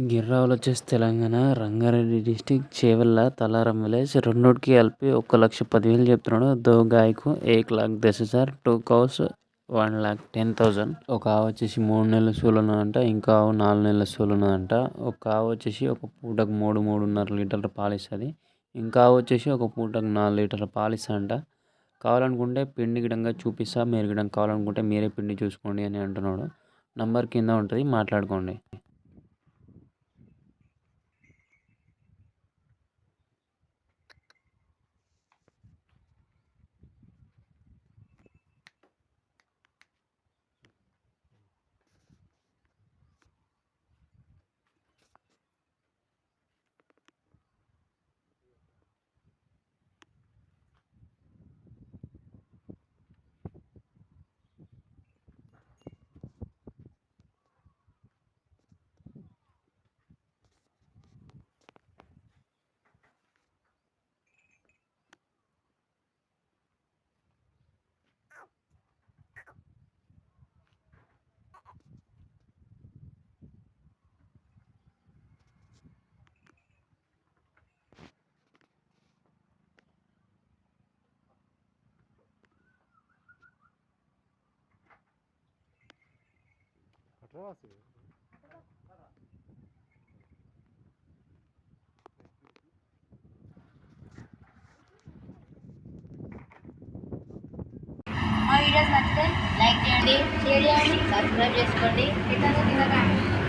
గిర్రావులు వచ్చేసి Telangana Rangareddy district Chevella తలారం village. రెండుకి కలిపి ఒక లక్ష పదివేలు చెప్తున్నాడు. దో గాయకు ఏక్ లాక్ దస్ హజార్ two cows one lakh ten thousand ఒక ఆవు వచ్చేసి మూడు నెలల సూలు అంట ఇంకా ఆవు నాలుగు నెలల సూలు అంట ఒక ఆవు వచ్చేసి ఒక పూటకు మూడు మూడున్నర లీటర్ల పాలిస్తుంది. ఇంకా ఆవు వచ్చేసి ఒక పూటకు నాలుగు లీటర్ల పాలు కావాలనుకుంటే పిండి గిడంగా చూపిస్తా. మీరు గిడంగా కావాలనుకుంటే మీరే పిండి చూసుకోండి అని అంటున్నాడు. నంబర్ కింద ఉంటుంది. మాట్లాడుకోండి. Nasıl? How videos like their day, share their subscribe, just for the hit us in the time.